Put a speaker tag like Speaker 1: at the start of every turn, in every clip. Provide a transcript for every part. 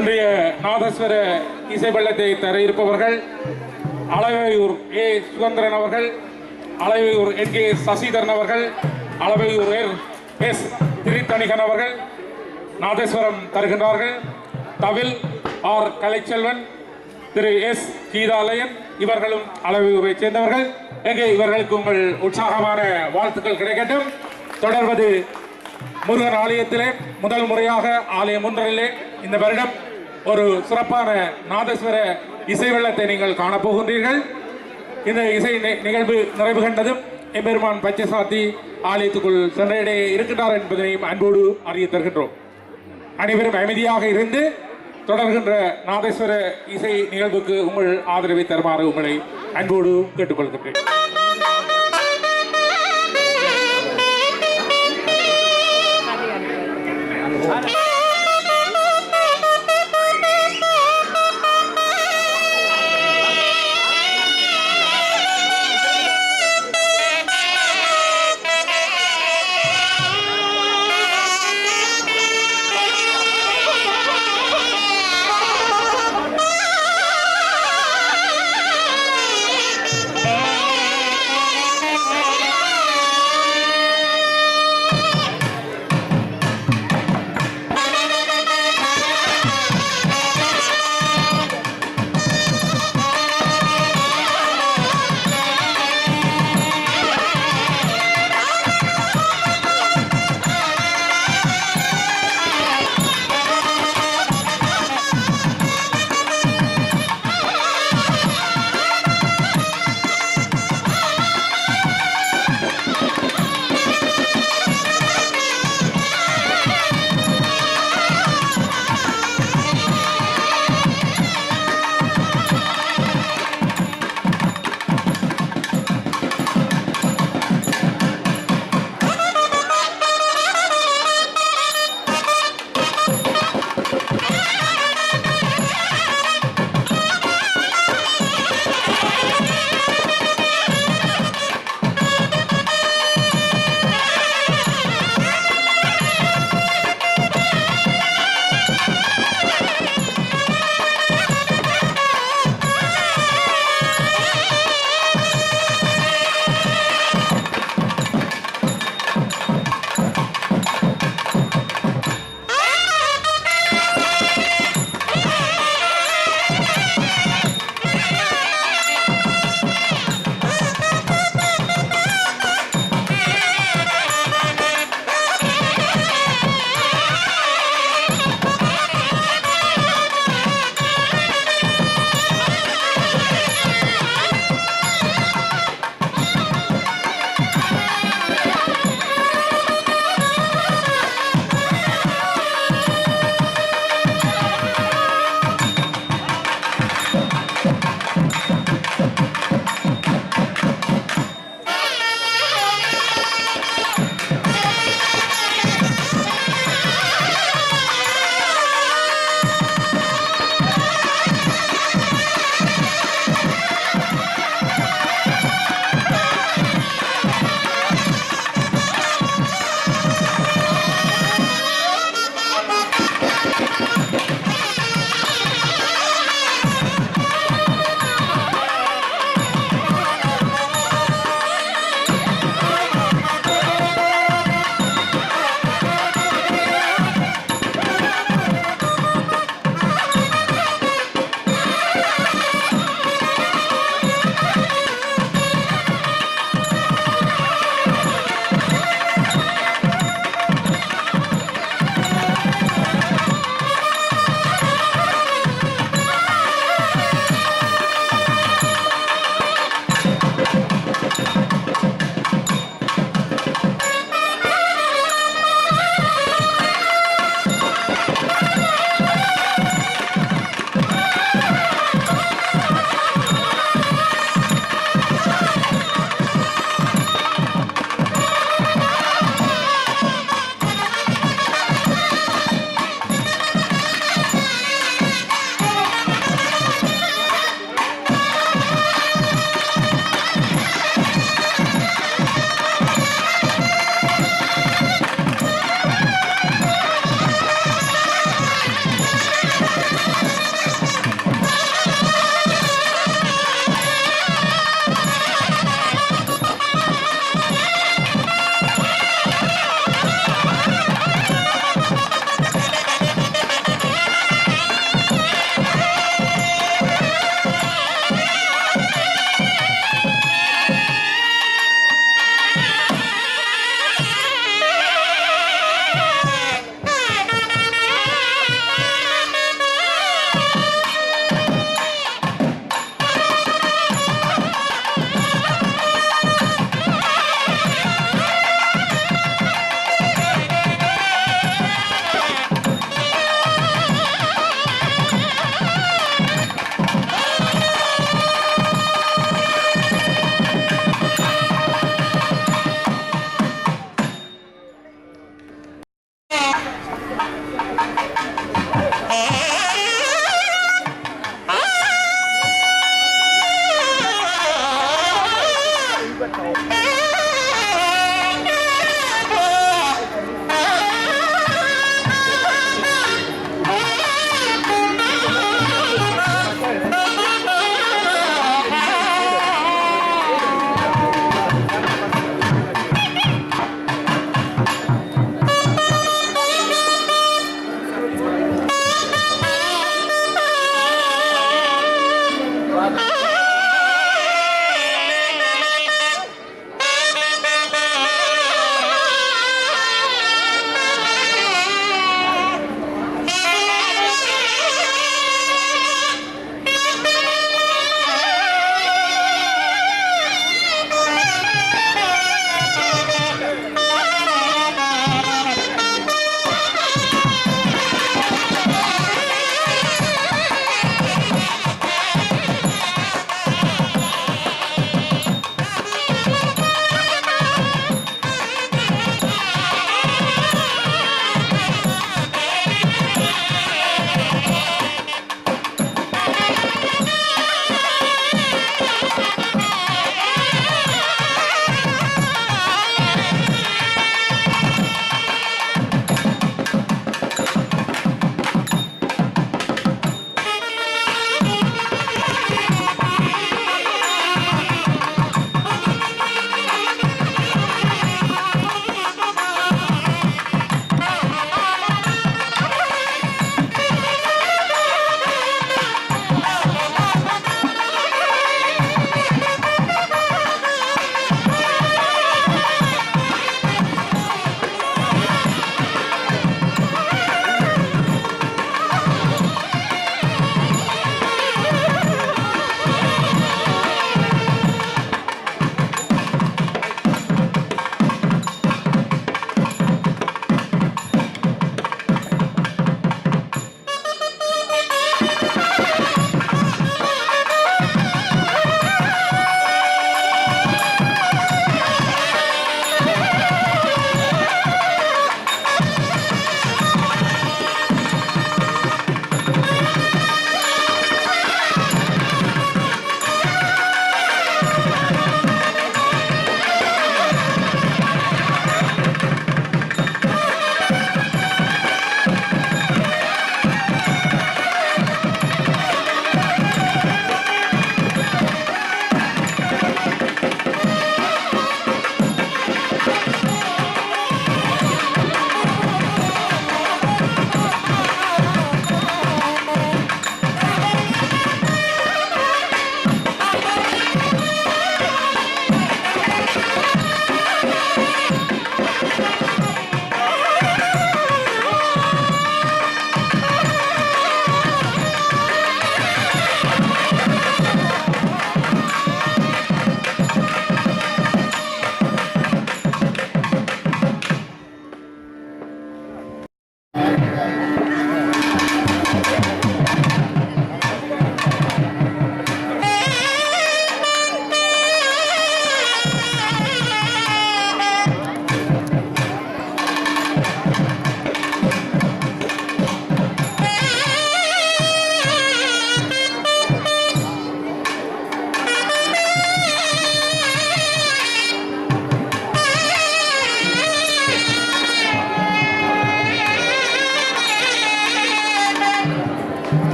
Speaker 1: இன்றைய நாதஸ்வர இசை பள்ளத்தை தர இருப்பவர்கள் அளவையூர் ஏ. சுதந்திரன் அவர்கள் அளவையூர் என். கே. சசிதரன் அவர்கள் அளவையூர் எஸ். திரித்தணிகன் அவர்கள் நாதேஸ்வரம் தருகின்றார்கள். தவில் ஆர். கலைச்செல்வன் திரு. எஸ். கீதாலயன் இவர்களும் அளவையூரை சேர்ந்தவர்கள். எங்கே இவர்களுக்கு உங்கள் உற்சாகமான வாழ்த்துக்கள் கிடைக்கட்டும். தொடர்வது முருகன் ஆலயத்திலே முதல் முறையாக ஆலயம் ஒன்றிலே இந்த வருடம் ஒரு சிறப்பான நாதஸ்வர இசை வெள்ளத்தை நீங்கள் காணப்போகின்றீர்கள். இந்த இசை நிகழ்வு நிறைவு கண்டதும் எம்பெருமான் பச்சைசாத்தி ஆலயத்துக்குள் சென்றடைய இருக்கின்றார் என்பதனையும் அன்போடு அறிய தருகின்றோம். அனைவரும் அமைதியாக இருந்து தொடர்கின்ற நாதேஸ்வர இசை நிகழ்வுக்கு உங்கள் ஆதரவை தருமாறு உங்களை அன்போடு கேட்டுக்கொள்கின்றேன்.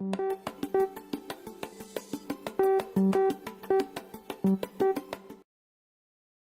Speaker 2: Thank you.